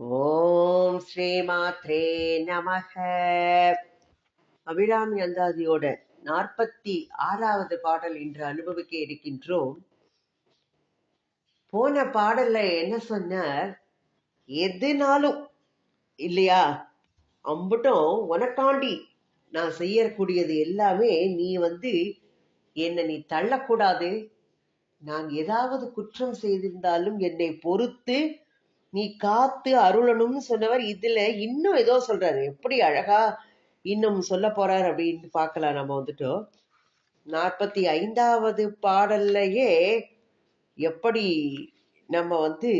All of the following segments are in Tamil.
ஓம் ஸ்ரீமாத்ரே நமக அபிராமி அந்தாதியோட நாற்பத்தி ஆறாவது பாடல் இன்று அனுபவிக்க இருக்கின்றோம். போன பாடல்ல என்ன சொன்னார்? எதுனாலும் இல்லையா? அம்பட்டும் உனக்காண்டி நான் செய்யக்கூடியது எல்லாமே நீ வந்து என்னை நீ தள்ளக்கூடாது. நான் ஏதாவது குற்றம் செய்திருந்தாலும் என்னை பொறுத்து நீ காத்து அருளணும்னு சொன்னவர் இதுல இன்னும் ஏதோ சொல்றாரு. எப்படி அழகா இன்னும் சொல்ல போறார் அப்படின்னு பார்க்கலாம். நம்ம வந்துட்டோம் நாற்பத்தி ஐந்தாவது பாடல்லையே எப்படி நம்ம வந்து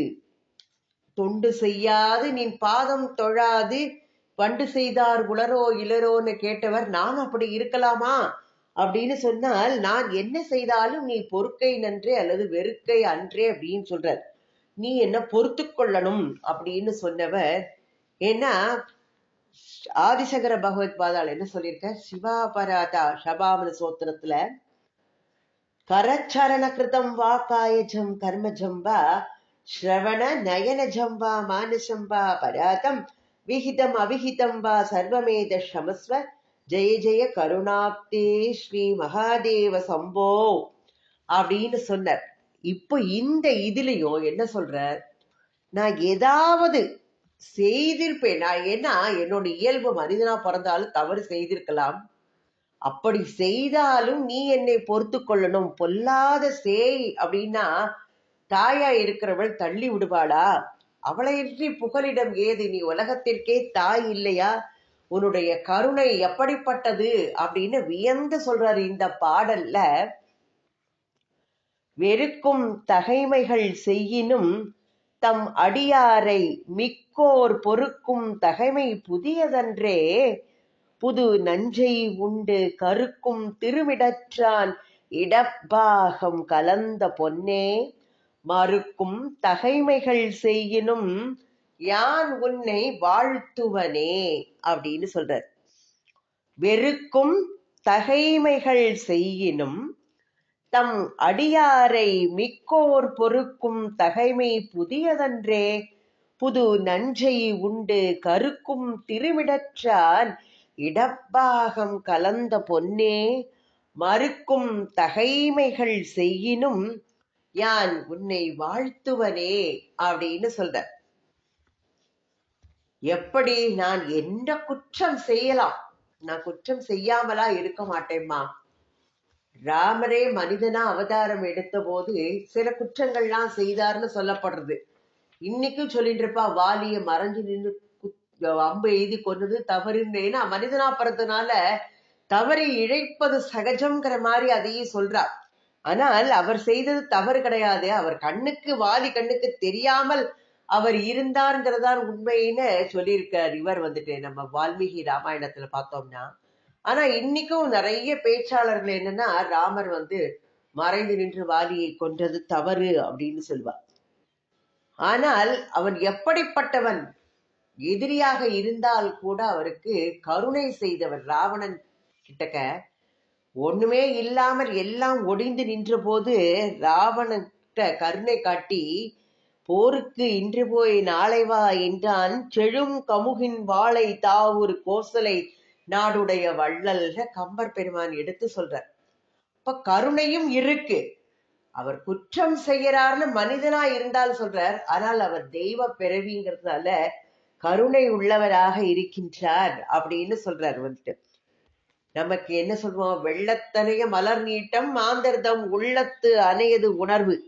தொண்டு செய்யாது நின் பாதம் தொழாது வண்டு செய்தார் உளரோ இளரோன்னு கேட்டவர் நான் அப்படி இருக்கலாமா? அப்படின்னு சொன்னால் நான் என்ன செய்தாலும் நீ பொறுக்கை நன்றே அல்லது வெறுக்கை அன்றே அப்படின்னு சொல்றார். நீ என்ன பொறுத்து கொள்ளணும் அப்படின்னு சொன்னவர் ஏன்னா ஆதிசங்கர பகவத் பாதாள் என்ன சொல்லியிருக்க? சிவாபராதா ஷபாமன சோத்திரத்துல கரச்சரண கிருதம் வா காயஜம் கர்மஜம் வா ஸ்ரவண நயனஜம் வா மானசம் வா பராதம் விஹிதம் அவிஹிதம் வா சர்வமேத சமஸ்வ ஜெய ஜெய கருணாப்தே ஸ்ரீ மகாதேவ சம்போ அப்படின்னு சொன்னார். இப்போ இந்த இதுலயோ என்ன சொல்ற நான் ஏதாவது செய்திருப்பேன். நான் ஏன்னா என்னோட இயல்பு மனிதனா பிறந்தாலும் தவறு செய்திருக்கலாம். அப்படி செய்தாலும் நீ என்னை பொறுத்து கொள்ளணும். பொல்லாத சேய் அப்படின்னா தாயா இருக்கிறவள் தள்ளி விடுவாளா? அவளையின்றி புகலிடம் ஏது? நீ உலகத்திற்கே தாய் இல்லையா? உன்னுடைய கருணை எப்படிப்பட்டது? அப்படின்னு வியந்து சொல்றாரு இந்த பாடல்ல. வெறுக்கும் தகைமைகள் செய்யினும் தம் அடியாரை மிக்கோர் பொறுக்கும் தகைமை புதியதன்றே. புது நஞ்சை உண்டு கருக்கும் திருமிடற்றான் இடப்பாகம் கலந்த பொன்னே. மறுக்கும் தகைமைகள் செய்யினும் யான் உன்னை வாழ்த்துவனே அப்படின்னு சொல்றார். வெறுக்கும் தகைமைகள் செய்யினும் தம் அடியாரை மிக்கோர் பொறுக்கும் தகைமை புதியதன்றே. புது நஞ்சை உண்டு கருக்கும் திருமிடற்றால் இடப்பாகம் கலந்த பொன்னே. மறுக்கும் தகைமைகள் செய்யினும் யான் உன்னை வாழ்த்துவனே அப்படின்னு சொல்ற எப்படி நான் என்ன குற்றம் செய்யலாம்? நான் குற்றம் செய்யாமலா இருக்க மாட்டேம்மா. ராமரே மனிதனா அவதாரம் எடுத்த போது சில குற்றங்கள்லாம் செய்தார்னு சொல்லப்படுறது. இன்னைக்கும் சொல்லிட்டு இருப்பா வாலிய மறைஞ்சு நின்று அம்பு எய்தி கொண்டது தவறுந்தேன்னா மனிதனா பிறந்தனால தவறை இழைப்பது சகஜம்ங்கிற மாதிரி அதையும் சொல்றா. ஆனால் அவர் செய்தது தவறு கிடையாது அவர் கண்ணுக்கு வாலி கண்ணுக்கு தெரியாமல் அவர் இருந்தார்ங்கிறதான் உண்மைன்னு சொல்லியிருக்கார். இவர் வந்துட்டு நம்ம வால்மீகி ராமாயணத்துல பார்த்தோம்னா ஆனா இன்னைக்கும் நிறைய பேச்சாளர்கள் என்னன்னா ராமர் வந்து மறைந்து நின்று வாலியை கொன்றது தவறு அப்படின்னு சொல்வார். ஆனால் அவன் எப்படிப்பட்டவன்? எதிரியாக இருந்தால் கூட அவருக்கு கருணை செய்தவர் ராவணன் கிட்டக்க. ஒண்ணுமே இல்லாமல் எல்லாம் ஒடிந்து நின்ற போது ராவணன்கிட்ட கருணை காட்டி போருக்கு இன்று போய் நாளை வா என்றான். செழும் கமுகின் வாளை தாவூர் கோசலை நாடுடைய வள்ளல்க கம்பர் பெருமான் எடுத்து சொல்றார். இப்ப கருணையும் இருக்கு. அவர் குற்றம் செய்யறார்னு மனிதனா இருந்தால் சொல்றார். ஆனால் அவர் தெய்வ பிறவிங்கிறதுனால கருணை உள்ளவராக இருக்கின்றார் அப்படின்னு சொல்றார் வந்துட்டு. நமக்கு என்ன சொல்லுவோம்? வெள்ளத்தனைய மலர் நீட்டம் மாந்தர்தம் உள்ளத்து அணையது உணர்வு.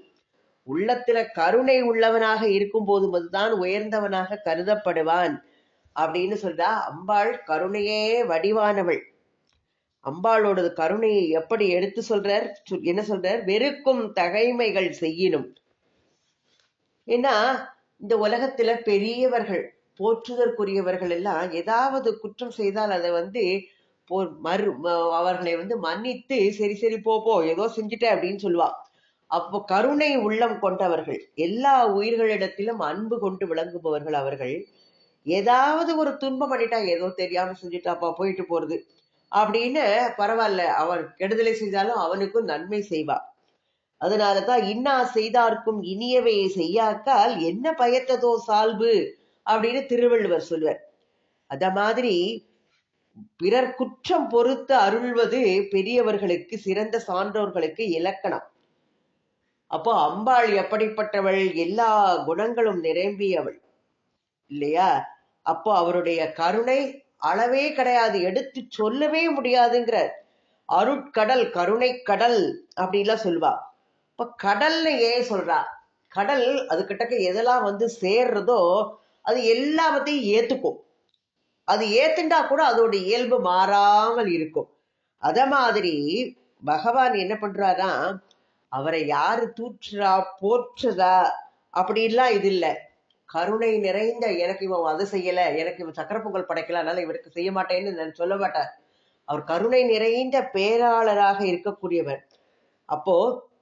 உள்ளத்துல கருணை உள்ளவனாக இருக்கும் போது அதுதான் உயர்ந்தவனாக கருதப்படுவான். அப்படின்னு சொல்றா அம்பாள் கருணையே வடிவானவள். அம்பாளோட கருணையை எப்படி எடுத்து சொல்றார்? என்ன சொல்றார்? வெறுக்கும் தகைமைகள் செய்யணும் ஏன்னா இந்த உலகத்துல பெரியவர்கள் போற்றுதற்குரியவர்கள் எல்லாம் ஏதாவது குற்றம் செய்தால் அதை வந்து மறு அவர்களை வந்து மன்னித்து சரி சரி போ போ ஏதோ செஞ்சுட்ட அப்படின்னு சொல்லுவா. அப்போ கருணை உள்ளம் கொண்டவர்கள் எல்லா உயிர்களிடத்திலும் அன்பு கொண்டு விளங்குபவர்கள் அவர்கள். ஏதாவது ஒரு துன்பம் பண்ணிட்டா ஏதோ தெரியாம செஞ்சுட்டாப்பா போயிட்டு போறது. அப்படின்னு பரவாயில்ல அவன் கெடுதலை செய்தாலும் அவனுக்கும் நன்மை செய்வா. அதனாலதான் இன்னா செய்தார்க்கும் இனியவையை செய்யாக்கால் என்ன பயத்ததோ சால்பு அப்படின்னு திருவள்ளுவர் சொல்லுவார். அத மாதிரி பிறர் குற்றம் பொறுத்து அருள்வது பெரியவர்களுக்கு சிறந்த சான்றோர்களுக்கு இலக்கணம். அப்போ அம்பாள் எப்படிப்பட்டவள்? எல்லா குணங்களும் நிரம்பியவள். இல்லையா? அப்போ அவருடைய கருணை அளவே கிடையாது. எடுத்து சொல்லவே முடியாதுங்கிறார். அருட்கடல் கருணை கடல் அப்படின்லாம் சொல்லுவா. இப்ப கடல்னு ஏன் சொல்றா. கடல் அது கிட்டக்க எதெல்லாம் வந்து சேர்றதோ அது எல்லாத்தையும் ஏத்துக்கும். அது ஏத்துண்டா கூட அதோட இயல்பு மாறாமல் இருக்கும். அத மாதிரி பகவான் என்ன பண்றாரா அவரை யாரு தூற்றுறா போற்றுதா அப்படின்லாம் இது இல்லை. கருணை நிறைந்த எனக்கு இவன் அது செய்யல எனக்கு இவன் சக்கர பொங்கல் படைக்கல அதனால இவருக்கு செய்ய மாட்டேன்னு நான் சொல்ல மாட்டார். அவர் கருணை நிறைந்த பேராளராக இருக்கக்கூடியவர். அப்போ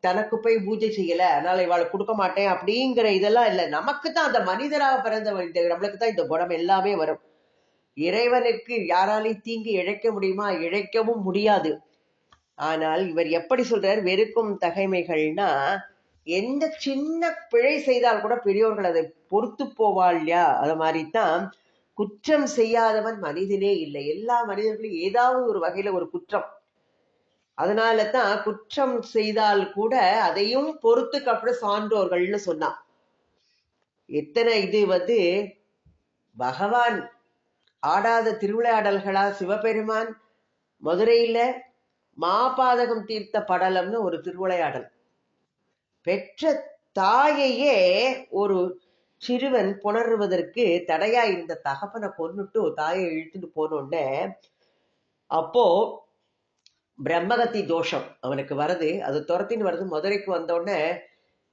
தனக்கு போய் பூஜை செய்யல அதனால இவாளை கொடுக்க மாட்டேன் அப்படிங்கிற இதெல்லாம் இல்லை. நமக்கு தான் அந்த மனிதராக பிறந்த நம்மளுக்கு தான் இந்த குணம் எல்லாமே வரும். இறைவனுக்கு யாராலையும் தீங்கு இழைக்க முடியுமா? இழைக்கவும் முடியாது. ஆனால் இவர் எப்படி சொல்றார்? வெறுக்கும் தகைமைகள்னா எந்த சின்ன பிழை செய்தால் கூட பெரியோர்கள் அதை பொறுத்து போவாள் இல்லையா அது மாதிரி தான் குற்றம் செய்யாதவன் மனிதனே இல்லை. எல்லா மனிதர்களும் ஏதாவது ஒரு வகையில ஒரு குற்றம். அதனால தான் குற்றம் செய்தால் கூட அதையும் பொறுத்து கப்பட சான்றோர்கள்னு சொன்னான். எத்தனை இது வந்து பகவான் ஆடாத திருவிளையாடல்களா? சிவபெருமான் மதுரையில மாபாதகம் தீர்த்த படலம்னு ஒரு திருவிளையாடல். பெற்ற தாயையே ஒரு சிறுவன் புணர்வதற்கு தடையா இருந்த தகப்பனை கொன்னுட்டு தாயை இழுத்துட்டு போனோடனே அப்போ பிரம்மகத்தி தோஷம் அவனுக்கு வருது. அது துரத்தின்னு வருது. மதுரைக்கு வந்தோடனே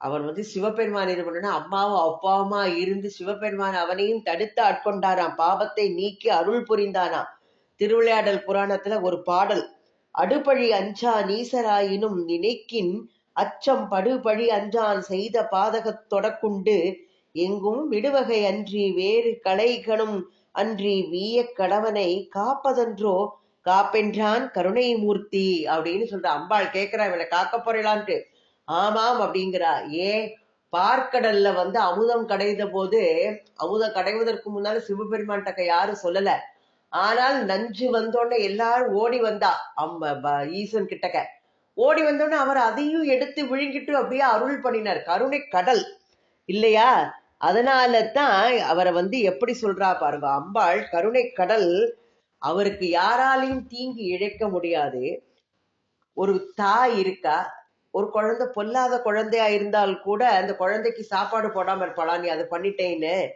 அவன் வந்து சிவபெருமான் இது பண்ணா அம்மாவும் அப்பாவுமா இருந்து சிவபெருமான் அவனையும் தடுத்து ஆட்கொண்டாராம். பாவத்தை நீக்கி அருள் புரிந்தானாம் திருவிளையாடல் புராணத்துல ஒரு பாடல் அடுபழி அஞ்சா நீசராயினும் நினைக்கின் அச்சம் படுபழி அஞ்சான் செய்த பாதகத் தொடக்குண்டு. எங்கும் விடுவகை அன்றி வேறு கலைகளும் அன்றி வீய கடவனை காப்பதன்றோ? காப்பென்றான் கருணை மூர்த்தி அப்படின்னு சொல்ற அம்பாள் கேட்கிறா இவனை காக்க போறீங்களான்ட்டு ஆமாம் அப்படிங்கிறா. ஏன் பார்க்கடல்ல வந்து அமுதம் கடைந்த போது அமுதம் கடைவதற்கு முன்னால சிவபெருமான் டக்க யாரும் சொல்லல. ஆனால் நஞ்சு வந்தோடனே எல்லாரும் ஓடி வந்தா. அம்ம ப- ஈசன் கிட்டக்க ஓடி வந்தோடனே அவர் அதையும் எடுத்து விழுங்கிட்டு அப்படியே அருள் பண்ணினார். கருணை கடல். இல்லையா? அதனால தான் அவரை வந்து எப்படி சொல்றா பாருங்க. அம்பாள் கருணை கடல் அவருக்கு யாராலையும் தீங்கு இழைக்க முடியாது. ஒரு தாய் இருக்கா? ஒரு குழந்தை பொல்லாத குழந்தையா இருந்தால் கூட அந்த குழந்தைக்கு சாப்பாடு போடாம இருப்பாளா? நீ அதை பண்ணிட்டேன்னு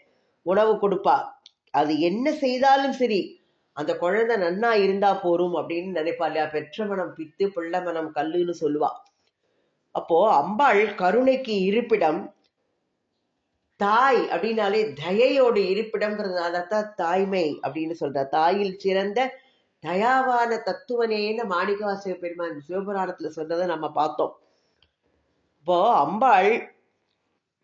உணவு கொடுப்பா. அது என்ன செய்தாலும் சரி. அந்த குழந்தை நன்னா இருந்தா போரும் அப்படின்னு நினைப்பா இல்லையா? பெற்ற மனம் பித்து பிள்ளை மனம் கல்லுன்னு சொல்லுவா. அப்போ அம்பாள் கருணைக்கு இருப்பிடம் தாய் அப்படின்னாலே தயையோட இருப்பிடம்ங்கிறதுனால தான் தாய்மை அப்படின்னு சொல்றா. தாயில் சிறந்த தயாவான தத்துவனேன்னு மாணிக்கவாசக பெருமான் சிவபுராணத்துல சொன்னதை நம்ம பார்த்தோம். இப்போ அம்பாள்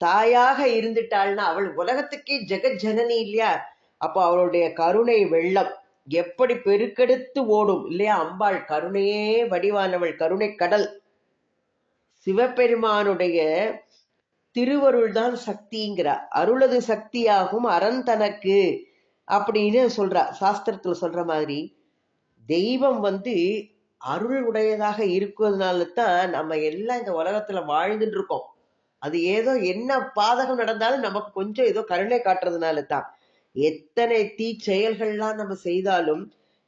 தாயாக இருந்துட்டாள்னா அவள் உலகத்துக்கே ஜெகஜனனி இல்லையா? அப்போ அவளுடைய கருணை வெள்ளம். எப்படி பெருக்கெடுத்து ஓடும்? இல்லையா? அம்பாள் கருணையே வடிவானவள் கருணை கடல். சிவபெருமானுடைய திருவருள் தான் சக்திங்கிறா. அருளது சக்தியாகும் அரண் தனக்கு அப்படின்னு சொல்றா. சாஸ்திரத்துல சொல்ற மாதிரி தெய்வம் வந்து அருள் உடையதாக இருக்கிறதுனால தான் நம்ம எல்லாம் இந்த உலகத்துல வாழ்ந்துட்டு இருக்கோம். அது ஏதோ என்ன பாதகம் நடந்தாலும் நமக்கு கொஞ்சம் ஏதோ கருணை காட்டுறதுனால தான் எத்தனை தீ செயல்கள்லாம் நம்ம செய்தாலும்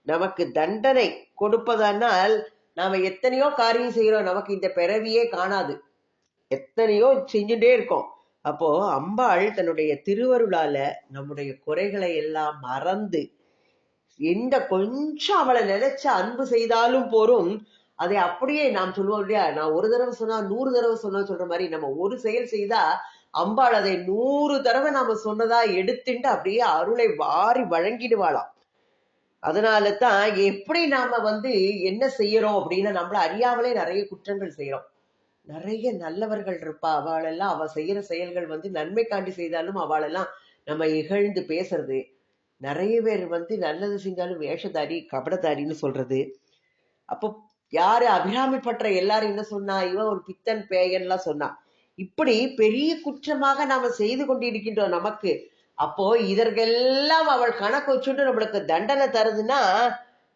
நமக்கு தண்டனை கொடுப்பதானால் நாம எத்தனையோ காரியம் செய்யறோம் நமக்கு இந்த பிறவியே காணாது. எத்தனையோ செஞ்சுட்டே இருக்கோம். அப்போ அம்பாள் தன்னுடைய திருவருளால நம்முடைய குறைகளை எல்லாம் மறந்து எந்த கொஞ்சம் அவளை நினைச்ச அன்பு செய்தாலும் போரும். அதை அப்படியே நாம் சொல்லுவோம் இல்லையா? நான் ஒரு தடவை சொன்னா நூறு தடவை சொன்னா சொல்ற மாதிரி நம்ம ஒரு செயல் செய்தா அம்பாள் அதை நூறு தடவை நாம சொன்னதா எடுத்துட்டு அப்படியே அருளை வாரி வழங்கிடுவாளாம். அதனால தான் எப்படி நாம வந்து என்ன செய்யறோம் அப்படின்னு நம்மள அறியாமலே நிறைய குற்றங்கள் செய்யறோம். நிறைய நல்லவர்கள் இருப்பா அவளெல்லாம் அவ செய்யற செயல்கள் வந்து நன்மைக்காண்டி செய்தாலும் அவளெல்லாம் நம்ம இகழ்ந்து பேசுறது. நிறைய பேர் வந்து நல்லது செஞ்சாலும் வேஷதாரி கபடதாரின்னு சொல்றது. அப்போ யாரு அபிராமி பற்ற எல்லாரும் என்ன சொன்னா? இவன் ஒரு பித்தன் பேயன்லாம் சொன்னா. இப்படி பெரிய குற்றமாக நாம செய்து கொண்டிருக்கின்றோம் நமக்கு. அப்போ இதற்கெல்லாம் அவள் கணக்கு வச்சுட்டு நம்மளுக்கு தண்டனை தருதுன்னா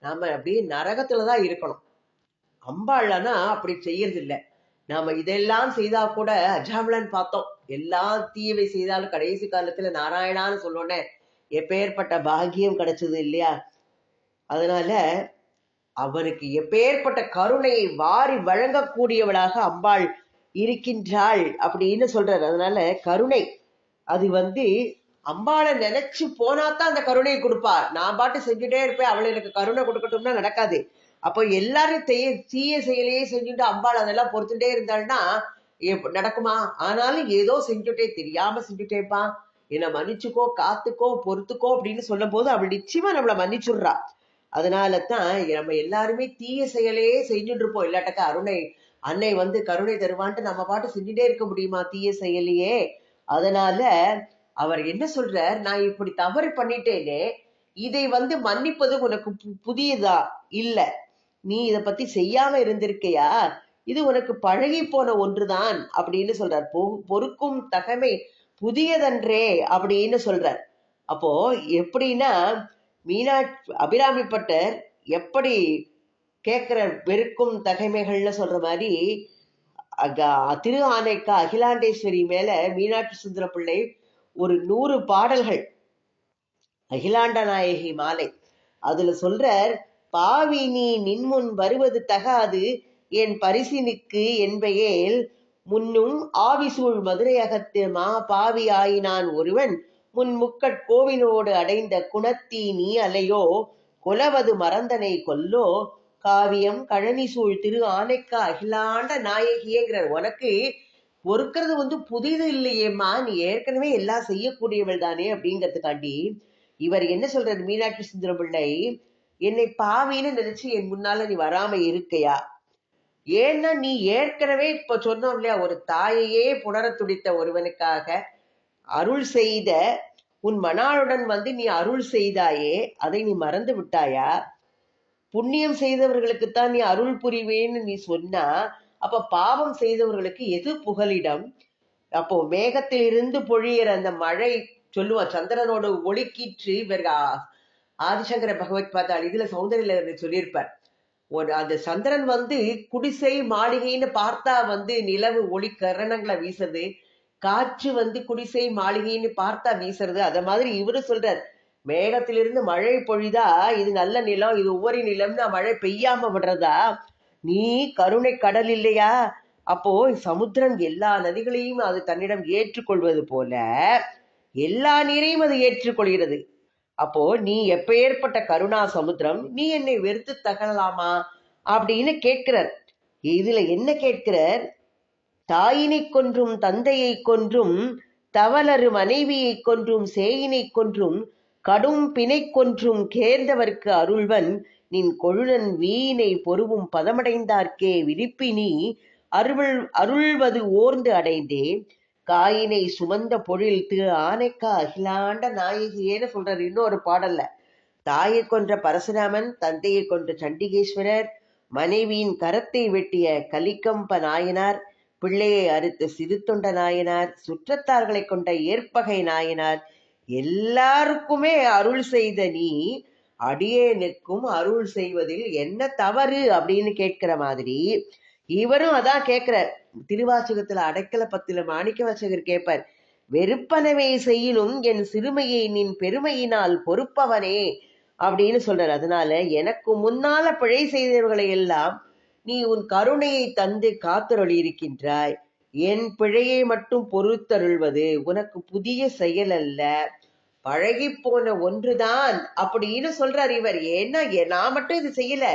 நாம அப்படியே நரகத்துலதான் இருக்கணும். அம்பாள்னா அப்படி செய்யறது இல்ல நாம இதெல்லாம் செய்தா கூட அஜாமலன் பார்த்தோம். எல்லா தீயவை செய்தாலும் கடைசி காலத்துல நாராயணான்னு சொன்னோன்னே எப்பேற்பட்ட பாகியம் கிடைச்சது இல்லையா? அதனால அவனுக்கு எப்பேற்பட்ட கருணையை வாரி வழங்கக்கூடியவளாக அம்பாள் இருக்கின்றாள் அப்படின்னு சொல்றாரு. அதனால கருணை. அது வந்து அம்பாளை நினைச்சு போனாதான் அந்த கருணையை கொடுப்பார் நான் பாட்டு செஞ்சுட்டே இருப்பேன். அவளை எனக்கு கருணை கொடுக்கட்டும்னா நடக்காது. அப்போ எல்லாரும் தீய தீய செயலையே செஞ்சுட்டு அம்பாள் அதெல்லாம் பொறுத்துட்டே இருந்தாள்னா நடக்குமா? ஆனாலும் ஏதோ செஞ்சுட்டே தெரியாம செஞ்சுட்டேப்பா. என்னை மன்னிச்சுக்கோ காத்துக்கோ பொறுத்துக்கோ அப்படின்னு சொல்லும் போது அவள் நிச்சயமா நம்மளை மன்னிச்சுடுறா. அதனால தான் நம்ம எல்லாருமே தீய செயலையே செஞ்சுட்டு இருப்போம். இல்லாட்டக்கா அருணை அன்னை வந்து கருணை தருவான்ட்டு நம்ம பாட்டு செஞ்சுட்டே இருக்க முடியுமா? தீய செயலியே. அதனால அவர் என்ன சொல்றார்? நான் இப்படி தவறு பண்ணிட்டேனே இதை வந்து மன்னிப்பது உனக்கு பு- புதியதா? இல்ல. நீ இத பத்தி செய்யாம இருந்திருக்கையா? இது உனக்கு பழகி போன ஒன்றுதான் அப்படின்னு சொல்றார். பொ- பொறுக்கும் தகமை புதியதன்றே அப்படின்னு சொல்றார். அப்போ எப்படின்னா மீனாட்சி அபிராமிப்பட்டர் எப்படி கேட்குற வெறுக்கும் தகைமைகள்னு சொல்ற மாதிரி திரு ஆனைக்கா அகிலாண்டேஸ்வரி மேல மீனாட்சி சுந்தர பிள்ளை ஒரு நூறு பாடல்கள். அகிலாண்ட நாயகி மாலை. அதுல சொல்றார் பாவி நீ நின்முன் வருவது தகாது என் பரிசினுக்கு என்பையேல் முன்னும் ஆவிசூழ் மதுரை அகத்து மா பாவி ஆயினான் ஒருவன். முன் முக்கட் கோவிலோடு அடைந்த குணத்தீ நீ அலையோ கொலவது மறந்தனை கொல்லோ காவியம் கழனி சூழ் திரு ஆனைக்கா அகிலாண்ட நாயகியேங்கிறார் உனக்கு பொறுக்கிறது வந்து புதிது இல்லையேம்மா. நீ ஏற்கனவே எல்லாம் செய்யக்கூடியவள் தானே அப்படிங்கிறதுக்காண்டி இவர் என்ன சொல்றாரு? மீனாட்சி சுந்தர பிள்ளை என்னை பாவின்னு நினைச்சு என் முன்னால நீ வராம இருக்கையா? ஏன்னா நீ ஏற்கனவே இப்ப சொன்னோம் இல்லையா ஒரு தாயையே புணர துடித்த ஒருவனுக்காக அருள் செய்த உன் மணாளுடன் வந்து நீ அருள் செய்தாயே அதை நீ மறந்து விட்டாயா? புண்ணியம் செய்தவர்களுக்குத்தான் நீ அருள் புரிவேன்னு நீ சொன்னா அப்ப பாவம் செய்தவர்களுக்கு எது புகலிடம்? அப்போ மேகத்திலிருந்து பொழியிற அந்த மழை சொல்லுவான் சந்திரனோட ஒளிக்கீற்று இவர் ஆதிசங்கர பகவத் பார்த்தால் இதுல சௌந்தர்யில சொல்லியிருப்பார். ஒரு அந்த சந்திரன் வந்து குடிசை மாளிகைன்னு பார்த்தா வந்து நிலவு ஒளி கரணங்களை வீசுறது காற்று வந்து குடிசை மாளிகைன்னு பார்த்தா வீசுறது அத மாதிரி இவரு சொல்றார். மேகத்திலிருந்து மழை பொழிதா இது நல்ல நிலம் இது ஒவ்வொரு நிலம்னு மழை பெய்யாம விடுறதா? நீ கருணை கடல் இல்லையா? அப்போ சமுத்திரம் எல்லா நதிகளையும் அது தன்னிடம் ஏற்றுக்கொள்வது போல எல்லா நீரையும் அது ஏற்றுக்கொள்கிறது. அப்போ நீ எப்பேற்பட்ட கருணா சமுத்திரம்? நீ என்னை வெறுத்து தகழலாமா அப்படின்னு கேட்கிறார். இதுல என்ன கேட்கிறார்? தாயினை கொன்றும் தந்தையை கொன்றும் தவலரு மனைவியை கொன்றும் சேயினை கொன்றும் கடும் பிணை கொன்றும் கேர்ந்தவர்க்கு அருள்வன் நின் கொழுநன் வீணை பொருவும் பதமடைந்தார்க்கே விரிப்பினி அருள் அருள்வது ஓர்ந்து அடைந்தே. காயினை சுமந்த பொழில் திரு ஆனைக்கா அகிலாண்ட நாயகியேன்னு சொல்றாரு இன்னொரு பாடல்ல. தாயை கொன்ற பரசுராமன் தந்தையை கொன்ற சண்டிகேஸ்வரர் மனைவியின் கரத்தை வெட்டிய கலிக்கம்ப நாயனார் பிள்ளையை அறுத்த சிறுத்தொண்ட நாயனார் சுற்றத்தார்களை கொண்ட ஏற்பகை நாயனார் எல்லாருக்குமே அருள் செய்த நீ அடியேனுக்கும் அருள் செய்வதில் என்ன தவறு அப்படின்னு கேட்கிற மாதிரி இவரும் அதான் கேட்கிறார். திருவாசகத்துல அடைக்கல பத்துல மாணிக்க வாசகர் கேட்பார் வெறுப்பனவே செய்யினும் என் சிறுமையை நின் பெருமையினால் பொறுப்பவனே அப்படின்னு சொல்றார். அதனால எனக்கு முன்னால பிழை செய்தவர்களை எல்லாம் நீ உன் கருணையை தந்து காத்தருளி இருக்கின்றாய். என் பிழையை மட்டும் பொறுத்தருள்வது உனக்கு புதிய செயல் அல்ல. பழகி போன ஒன்றுதான் அப்படின்னு சொல்றார் இவர். ஏன்னா நான் மட்டும் இது செய்யல.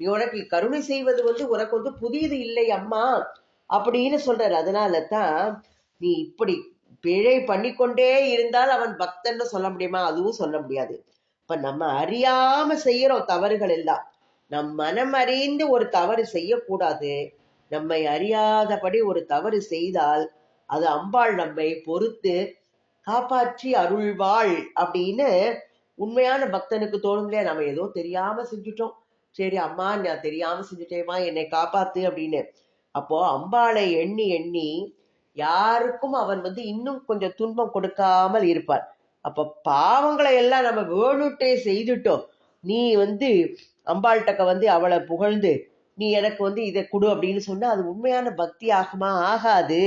நீ உனக்கு கருணை செய்வது வந்து உனக்கு வந்து புதியது இல்லை அம்மா அப்படின்னு சொல்றாரு. அதனால தான் நீ இப்படி பிழை பண்ணிக்கொண்டே இருந்தால் அவன் பக்தன்னு சொல்ல முடியுமா? அதுவும் சொல்ல முடியாது. இப்ப நம்ம அறியாம செய்யறோம் தவறுகள் எல்லாம். நம் மனம் அறிந்து ஒரு தவறு செய்யக்கூடாது. நம்மை அறியாதபடி ஒரு தவறு செய்தால் அது அம்பாள் நம்மை பொறுத்து காப்பாற்றி அருள்வாள் அப்படின்னு உண்மையான பக்தனுக்கு தோணும் இல்லையா? நம்ம ஏதோ தெரியாம செஞ்சுட்டோம். சரி அம்மா நான் தெரியாம செஞ்சுட்டேம்மா என்னை காப்பாத்து அப்படின்னு. அப்போ அம்பாளை எண்ணி எண்ணி யாருக்கும் அவன் வந்து இன்னும் கொஞ்சம் துன்பம் கொடுக்காமல் இருப்பார் அப்ப பாவங்களை எல்லாம் நம்ம வேணுட்டே செய்துட்டோம். நீ வந்து அம்பாள்கிட்ட வந்து அவளை புகழ்ந்து நீ எனக்கு வந்து இதை கொடு அப்படின்னு சொன்னா அது உண்மையான பக்தி ஆகுமா ஆகாது.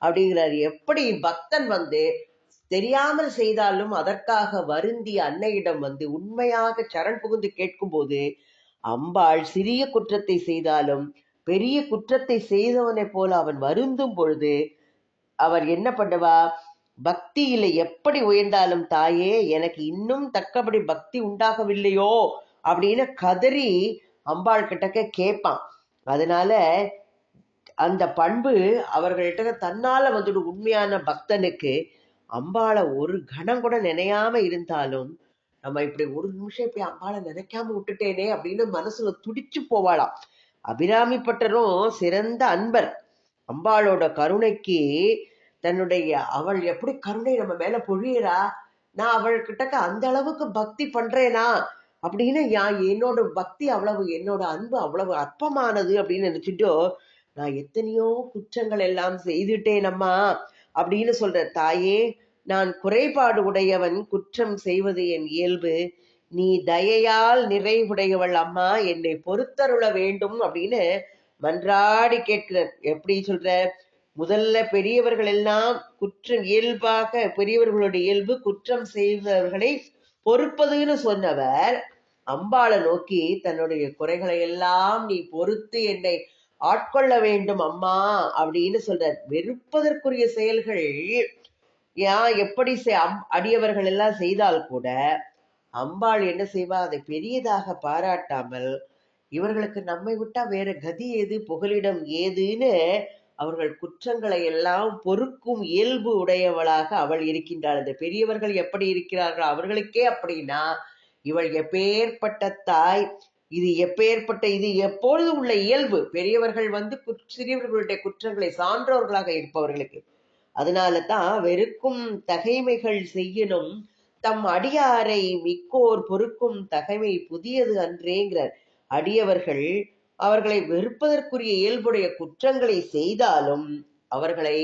அப்படிங்கிறாரு. எப்படி பக்தன் வந்து தெரியாமல் செய்தாலும் அதற்காக வருந்தி அன்னையிடம் வந்து உண்மையாக சரண் புகுந்து கேட்கும்போது அம்பாள் சிறிய குற்றத்தை செய்தாலும் பெரிய குற்றத்தை செய்தவனைப் போல அவன் வருந்தும் பொழுது அவர் என்ன பண்ணுவா? பக்தியில எப்படி உயர்ந்தாலும் தாயே எனக்கு இன்னும் தக்கபடி பக்தி உண்டாகவில்லையோ? அப்படின்னு கதறி அம்பாள் கிட்டக்க கேட்பான். அதனால அந்த பண்பு அவர்கள்ட்ட தன்னால வந்துடும் உண்மையான பக்தனுக்கு. அம்பாளை ஒரு கணம் கூட நினையாம இருந்தாலும் நம்ம இப்படி ஒரு நிமிஷம் இப்படி அம்பாளை நினைக்காம விட்டுட்டேனே அப்படின்னு மனசுல துடிச்சு போவாளாம். அபிராமி பட்டரும் சிறந்த அன்பர். அம்பாளோட கருணைக்கு தன்னுடைய அவள் எப்படி கருணை நம்ம மேல பொழியறா? நான் அவள் கிட்டக்க அந்த அளவுக்கு பக்தி பண்றேனா? அப்படின்னு யா- என்னோட பக்தி அவ்வளவு என்னோட அன்பு அவ்வளவு அற்பமானது அப்படின்னு நினைச்சிட்டோ நான் எத்தனையோ குற்றங்கள் எல்லாம் செய்துட்டேனம்மா. அப்படின்னு சொல்ற தாயே நான் குறைபாடு உடையவன் குற்றம் செய்வது என் இயல்பு. நீ தயையால் நிறைவுடையவள் அம்மா என்னை பொறுத்தருள வேண்டும் அப்படின்னு மன்றாடி கேட்கிறார். எப்படி சொல்ற? முதல்ல பெரியவர்கள் எல்லாம் குற்றம் இயல்பாக பெரியவர்களுடைய இயல்பு குற்றம் செய்தவர்களை பொறுப்பதுன்னு சொன்னவர் அம்பாளை நோக்கி தன்னுடைய குறைகளை எல்லாம் நீ பொறுத்து என்னை ஆட்கொள்ள வேண்டும் அம்மா அப்படின்னு சொல்றார். வெறுப்பதற்குரிய செயல்கள் ஏன் எப்படி அம்- அடியவர்கள் எல்லாம் செய்தால் கூட அம்பாள் என்ன செய்வா? அதை பெரியதாக பாராட்டாமல் இவர்களுக்கு நம்மை விட்டா வேற கதி ஏது புகலிடம் ஏதுன்னு அவர்கள் குற்றங்களை எல்லாம் பொறுக்கும் இயல்பு உடையவளாக அவள் இருக்கின்றாள். இந்த பெரியவர்கள் எப்படி இருக்கிறார்கள்? அவர்களுக்கே அப்படின்னா இவள் எப்பேற்பட்ட தாய் இது எப்பேற்பட்ட இது எப்பொழுது உள்ள இயல்பு? பெரியவர்கள் வந்து சிறியவர்களுடைய குற்றங்களை சான்றோர்களாக இருப்பவர்களுக்கு. அதனால தான் வெறுக்கும் தகைமைகள் செய்யணும் தம் அடியாரை மிக்கோர் பொறுக்கும் தகைமை புதியது அன்றேங்கிறார். அடியவர்கள் அவர்களை வெறுப்பதற்குரிய இயல்புடைய குற்றங்களை செய்தாலும் அவர்களை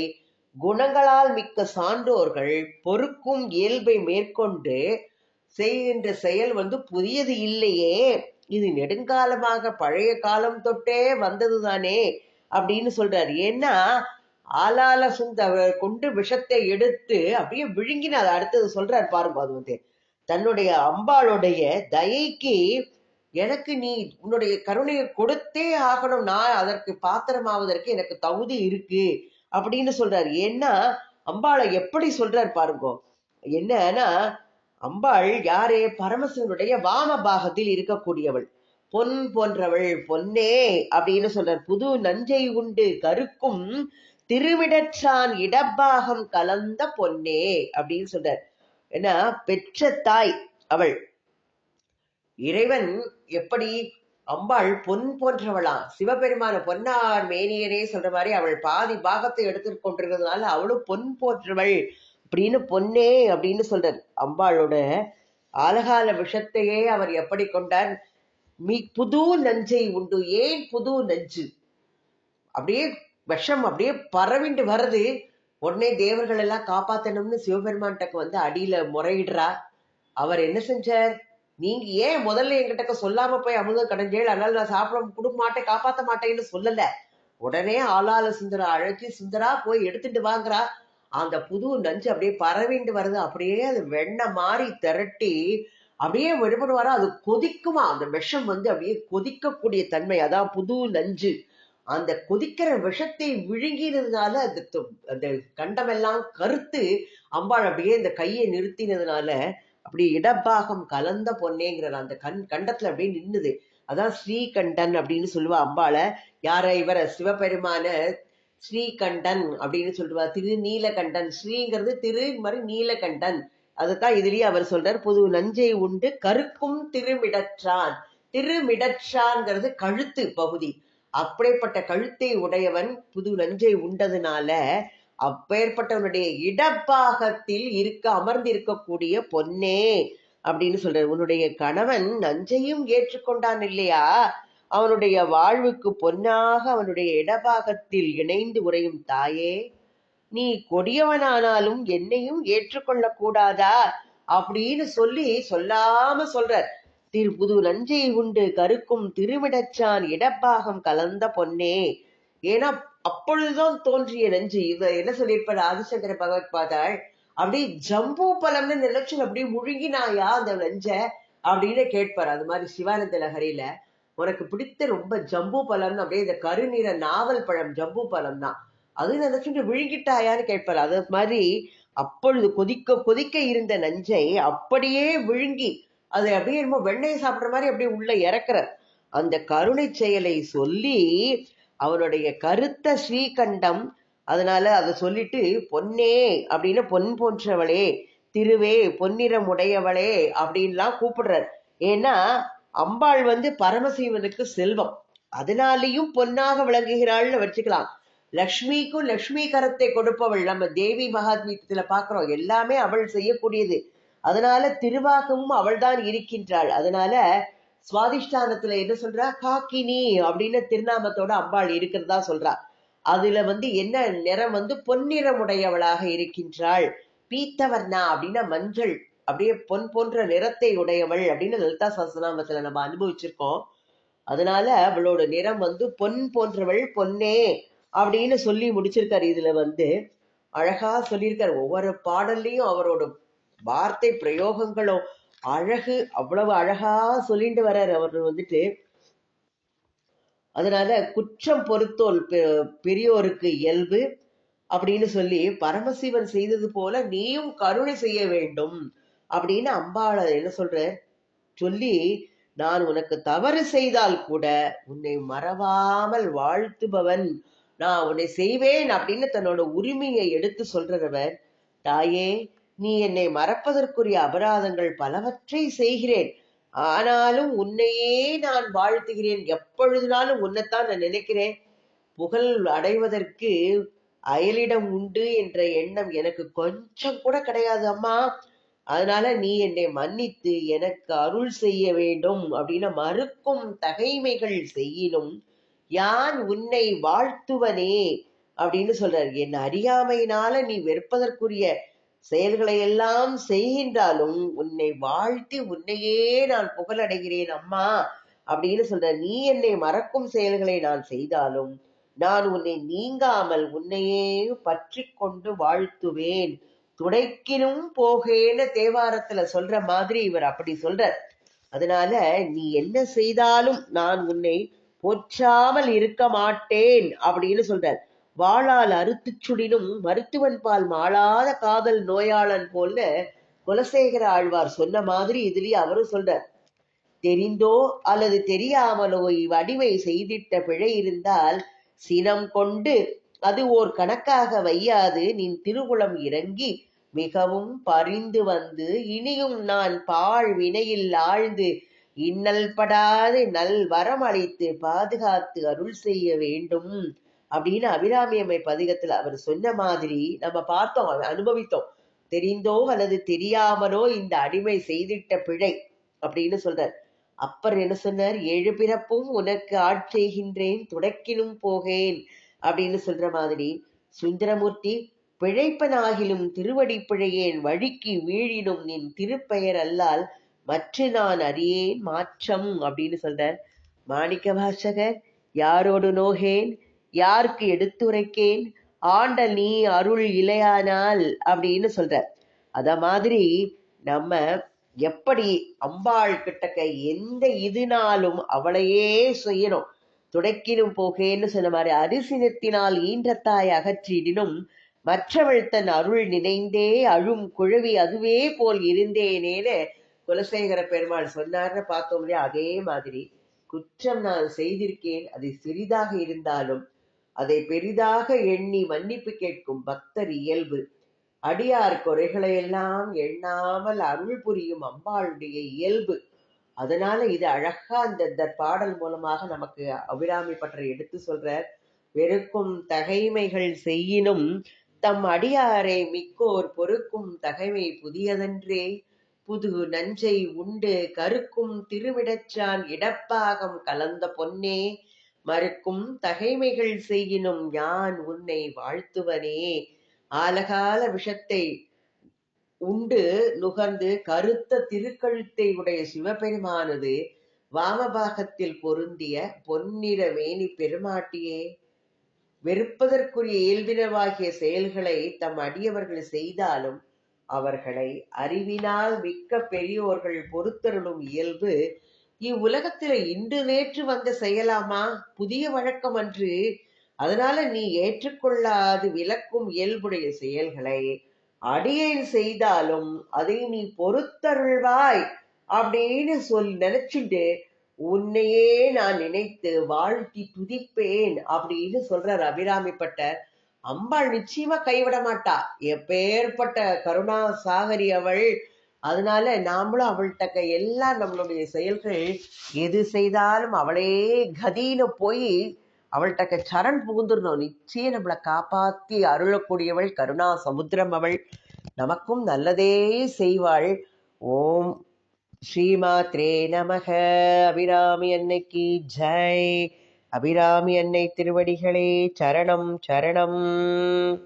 குணங்களால் மிக்க சான்றோர்கள் பொறுக்கும் இயல்பை மேற்கொண்டு செய்கின்ற செயல் வந்து புதியது இல்லையே. இது நெடுங்காலமாக பழைய காலம் தொட்டே வந்ததுதானே அப்படின்னு சொல்றாரு. ஏன்னா ஆலால சுந்த கொண்டு விஷத்தை எடுத்து அப்படியே விழுங்கினார். அதை அடுத்தது சொல்றாரு பாருங்க அது வந்து தன்னுடைய அம்பாளுடைய தயைக்கு எனக்கு நீ உன்னுடைய கருணையை கொடுத்தே ஆகணும். நான் அதற்கு பாத்திரமாவதற்கு எனக்கு தகுதி இருக்கு அப்படின்னு சொல்றாரு. ஏன்னா அம்பாளை எப்படி சொல்றாரு பாருங்க. என்னன்னா அம்பாள் யாரே பரமசிவனுடைய வாம பாகத்தில் இருக்கக்கூடியவள். பொன் போன்றவள் பொன்னே அப்படின்னு சொல்றார். புது நஞ்சை உண்டு கருக்கும் திருவிடற்றான் இடப்பாகம் கலந்த பொன்னே அப்படின்னு சொல்றார். ஏன்னா பெற்ற தாய் அவள். இறைவன் எப்படி? அம்பாள் பொன் போன்றவளாம் சிவபெருமான பொன்னார் மேனியரே சொல்ற மாதிரி அவள் பாதி பாகத்தை எடுத்துட்டு கொண்டிருக்கிறதுனால அவளும் பொன் போன்றவள் அப்படின்னு பொன்னே அப்படின்னு சொல்றார். அம்பாளோட ஆலகால விஷத்தையே அவர் எப்படி கொண்டார்? மீ புது நஞ்சை உண்டு ஏன் புது நஞ்சு? அப்படியே விஷம் அப்படியே பரவிண்டு வருது உடனே தேவர்கள் எல்லாம் காப்பாத்தணும்னு சிவபெருமான்கிட்ட வந்து அடியில முறையிடுறா. அவர் என்ன செஞ்சார்? நீங்க ஏன் முதல்ல என்கிட்ட சொல்லாம போய் அமுதம் கடைஞ்சேள்? அதனால நான் சாப்பிட கொடுக்க மாட்டேன் காப்பாத்த மாட்டேன்னு சொல்லல. உடனே ஆளால சுந்தரா அழைச்சி சுந்தரா போய் எடுத்துட்டு வாங்குறா. அந்த புது நஞ்சு அப்படியே பரவிண்டு வருது. அப்படியே அது வெண்ணெய் மாறி திரட்டி அப்படியே விடுபடுவாரா அது கொதிக்குமா? அந்த விஷம் வந்து அப்படியே கொதிக்கக்கூடிய தன்மை. அதான் புது நஞ்சு. அந்த கொதிக்கிற விஷத்தை விழுங்கினதுனால அந்த தொ- அந்த கண்டமெல்லாம் கருத்து அம்பாள் அப்படியே இந்த கையை நிறுத்தினதுனால அப்படி இடப்பாகம் கலந்த பொன்னேங்கிற அந்த கண் கண்டத்துல அப்படியே நின்னுது. அதான் ஸ்ரீகண்டன் அப்படின்னு சொல்லுவா அம்பாளை. யார இவர? சிவபெருமான ஸ்ரீகண்டன் அப்படின்னு சொல்லுவா திரு நீலகண்டன். ஸ்ரீங்கிறது திரு மாதிரி நீலகண்டன். அதுதான் இதுலயே அவர் சொல்றார் புது நஞ்சை உண்டு கருக்கும் திருமிடற்றான். திருமிடற்றான்ங்கிறது கழுத்து பகுதி. அப்படிப்பட்ட கழுத்தை உடையவன் புது நஞ்சை உண்டதுனால அப்பேற்பட்டவனுடைய இடப்பாகத்தில் இருக்க அமர்ந்து இருக்கக்கூடிய பொன்னே அப்படின்னு சொல்றாரு. உன்னுடைய கணவன் நஞ்சையும் ஏற்றுக்கொண்டான் இல்லையா? அவனுடைய வாழ்வுக்கு பொன்னாக அவனுடைய இடபாகத்தில் இணைந்து உறையும் தாயே நீ கொடியவனானாலும் என்னையும் ஏற்றுக்கொள்ள கூடாதா? அப்படின்னு சொல்லி சொல்லாம சொல்றார். திருப்புது புது நஞ்சை உண்டு கருக்கும் திருமிடச்சான் இடப்பாகம் கலந்த பொன்னே. ஏன்னா அப்பொழுதுதான் தோன்றிய நஞ்சு. இவ என்ன சொல்லியிருப்பார் ஆதிசங்கர பகவத் பாதாள் அப்படியே ஜம்பு பழம்னு நிலச்சல் அப்படியே முழுகினாயா அந்த நஞ்ச அப்படின்னு கேட்பார். அது மாதிரி சிவானந்த லஹரியில உனக்கு பிடித்த ரொம்ப ஜம்பு பழம்னு அப்படியே இந்த கருநிற நாவல் பழம் ஜம்பு பழம் தான் அது நினைச்சுட்டு விழுங்கிட்டாயான்னு கேட்பார். அது மாதிரி அப்பொழுது கொதிக்க கொதிக்க இருந்த நஞ்சை அப்படியே விழுங்கி அதை அப்படியே என்னமோ வெண்ணெய் சாப்பிடுற மாதிரி அப்படியே உள்ள இறக்குற அந்த கருணை செயலை சொல்லி அவனுடைய கருத்த ஸ்ரீகண்டம் அதனால அதை சொல்லிட்டு பொன்னே அப்படின்னு பொன் போன்றவளே திருவே பொன்னிறம் உடையவளே அப்படின்லாம் கூப்பிடுறார். ஏன்னா அம்பாள் வந்து பரமசிவனுக்கு செல்வம். அதனாலேயும் பொன்னாக விளங்குகிறாள்னு வச்சுக்கலாம். லக்ஷ்மிக்கும் லக்ஷ்மி கரத்தை கொடுப்பவள். நம்ம தேவி மகாத்மியத்துல பாக்குறோம். எல்லாமே அவள் செய்யக்கூடியது. அதனால திருவாகமும் அவள்தான் இருக்கின்றாள். அதனால சுவாதிஷ்டானத்துல என்ன சொல்றா? காக்கினி அப்படின்னு திருநாமத்தோட அம்பாள் இருக்கிறதா சொல்றா. அதுல வந்து என்ன நிறம் வந்து பொன்னிறமுடையவளாக இருக்கின்றாள். பீத்தவர்ணா அப்படின்னா மஞ்சள். அப்படியே பொன் போன்ற நிறத்தை உடையவள் அப்படின்னு லலிதா சஹஸ்ரநாமத்துல நம்ம அனுபவிச்சிருக்கோம். அதனால அவளோட நிறம் வந்து பொன் போன்றவள் பொன்னே அப்படின்னு சொல்லி முடிச்சிருக்காரு. இதுல வந்து அழகா சொல்லியிருக்காரு. ஒவ்வொரு பாடல்லையும் அவரோட வார்த்தை பிரயோகங்களும் அழகு அவ்வளவு அழகா சொல்லிட்டு வர்றாரு. அவர் வந்துட்டு அதனால குற்றம் பொறுத்தோல் பெ- பெரியோருக்கு இயல்பு அப்படின்னு சொல்லி பரமசிவன் செய்தது போல நீயும் கருணை செய்ய வேண்டும். அப்படின்னு அம்பாளை என்ன சொல்ற சொல்லி நான் உனக்கு தவறு செய்தால் கூட உன்னை மறவாமல் வாழ்த்துபவன் நான் உன்னை செய்வேன் அப்படின்னு தன்னோட உரிமையை எடுத்து சொல்றவர் தாயே நீ என்னை மறப்பதற்குரிய அபராதங்கள் பலவற்றை செய்கிறேன். ஆனாலும் உன்னையே நான் வாழ்த்துகிறேன். எப்பொழுதுனாலும் உன்னைத்தான் நான் நினைக்கிறேன். புகழ் அடைவதற்கு அயலிடம் உண்டு என்ற எண்ணம் எனக்கு கொஞ்சம் கூட கிடையாது அம்மா. அதனால நீ என்னை மன்னித்து எனக்கு அருள் செய்ய வேண்டும் அப்படின்னு மறுக்கும் தகைமைகள் செய்யினும் யான் உன்னை வாழ்த்துவனே அப்படின்னு சொல்றார். என் அறியாமையினால நீ வெறுப்பதற்குரிய செயல்களை எல்லாம் செய்கின்றாலும் உன்னை வாழ்த்தி உன்னையே நான் புகழடைகிறேன் அம்மா அப்படின்னு சொல்ற நீ என்னை மறக்கும் செயல்களை நான் செய்தாலும் நான் உன்னை நீங்காமல் உன்னையே பற்றி கொண்டு வாழ்த்துவேன். துடைக்கினும் போகேன்னு தேவாரத்துல சொல்ற மாதிரி இவர் அப்படி சொல்றார். அதனால நீ என்ன செய்தாலும் நான் உன்னை போற்றாமல் இருக்க மாட்டேன் அப்படின்னு சொல்றார். வாளால் அறுத்து சுடினும் மருத்துவன் பால் மாளாத காதல் நோயாளன் போல குலசேகர ஆழ்வார் சொன்ன மாதிரி இதுலயே அவரும் சொல்றார். தெரிந்தோ அல்லது தெரியாமலோ இவ்வடிவை செய்திட்ட பிழை இருந்தால் சினம் கொண்டு அது ஓர் கணக்காக வையாது. நின் திருகுளம் இறங்கி மிகவும் பரிந்து வந்து இனியும் நான் பாழ் வினையில் ஆழ்ந்து இன்னல் படாது நல் வரம் அளித்து பாதுகாத்து அருள் செய்ய வேண்டும் அப்படின்னு அபிராமி அம்மை பதிகத்துல அவர் சொன்ன மாதிரி நம்ம பார்த்தோம் அனுபவித்தோம். தெரிந்தோ அல்லது தெரியாமலோ இந்த அடிமை செய்திட்ட பிழை அப்படின்னு சொல்றார். அப்பர் என்ன சொன்னார்? ஏழு பிறப்பும் உனக்கு ஆட்செய்கின்றேன் துடைக்கினும் போகேன் அப்படின்னு சொல்ற மாதிரி சுந்தரமூர்த்தி பிழைப்பனாகிலும் திருவடி பிழையேன் வழிக்கு வீழினும் நின் திருப்பெயர் அல்லால் மற்ற நான் அறியேன் மாற்றம் அப்படின்னு சொல்றார். மாணிக்க வாசகர் யாரோடு நோகேன்? யாருக்கு எடுத்துரைக்கேன்? ஆண்ட நீ அருள் இலையானால் அப்படின்னு சொல்றார். அத மாதிரி நம்ம எப்படி அம்பாள் கிட்டக்க எந்த இதுனாலும் அவளையே செய்யணும். துடைக்கினும் போகேன்னு சொன்ன மாதிரி அரிசினத்தினால் ஈன்றத்தாய் அகற்றிடினும் மற்றவள் தன் அருள் நினைந்தே அழும் குழவி அதுவே போல் இருந்தேனேன்னு குலசேகர பெருமாள் சொன்னார்னு பார்த்தோம் இல்லையா? அதே மாதிரி குற்றம் நான் செய்திருக்கேன். அது சிறிதாக இருந்தாலும் அதை பெரிதாக எண்ணி மன்னிப்பு கேட்கும் பக்தர் இயல்பு. அடியார் குறைகளை எல்லாம் எண்ணாமல் அருள் புரியும் அம்பாளுடைய இயல்பு. அதனால இது அழகா அந்த பாடல் மூலமாக நமக்கு அபிராமி பற்ற எடுத்து சொல்ற வெறுக்கும் தகைமைகள் செய்யினும் தம் அடியாரை மிக்கோர் பொறுக்கும் தகைமை புதியதன்றே. புது நஞ்சை உண்டு கருக்கும் திருவிடச்சான் இடப்பாகம் கலந்த பொன்னே. மறுக்கும் தகைமைகள் செய்யினும் யான் உன்னை வாழ்த்துவனே. ஆலகால விஷத்தை உண்டு நுகர்ந்து கருத்த திருக்கழுத்தை உடைய சிவபெருமானது வாமபாகத்தில் பொருந்திய பொன்னிற வேணி பெருமாட்டியே. வெறுப்பதற்குரிய இயல்பினவாகிய செயல்களை தம் அடியவர்கள் செய்தாலும் அவர்களை அறிவினால் மிக்க பெரியோர்கள் பொறுத்தருளும் இயல்பு இவ்வுலகத்தில் இன்று நேற்று வந்த செய்யலாமா புதிய வழக்கம் அன்று. அதனால நீ ஏற்றுக்கொள்ளாது விளக்கும் இயல்புடைய செயல்களை அடியேன் செய்தாலும் அதை நீ பொறுத்தருள்வாய் அப்படின்னு சொல் நினைச்சுட்டு உன்னையே நான் நினைத்து வாழ்த்தி துதிப்பேன் அப்படின்னு சொல்றார் அபிராமிப்பட்டர் அம்பாள் நிச்சயமா கைவிட மாட்டா. எப்பேற்பட்ட கருணா சாகரி அவள். அதனால நாமளும் அவள்கிட்ட எல்லாம் நம்மளுடைய செயல்கள் எது செய்தாலும் அவளே கதியில போய் அவள்கிட்ட சரண் புகுந்துடணும். நிச்சயம் நம்மளை காப்பாத்தி அருளக்கூடியவள் கருணா சமுத்திரம் அவள். நமக்கும் நல்லதே செய்வாள். ஓம் ஸ்ரீமாத்ரே நமக. அபிராமி அன்னைக்கு ஜெய். அபிராமி அன்னை திருவடிகளே சரணம் சரணம்.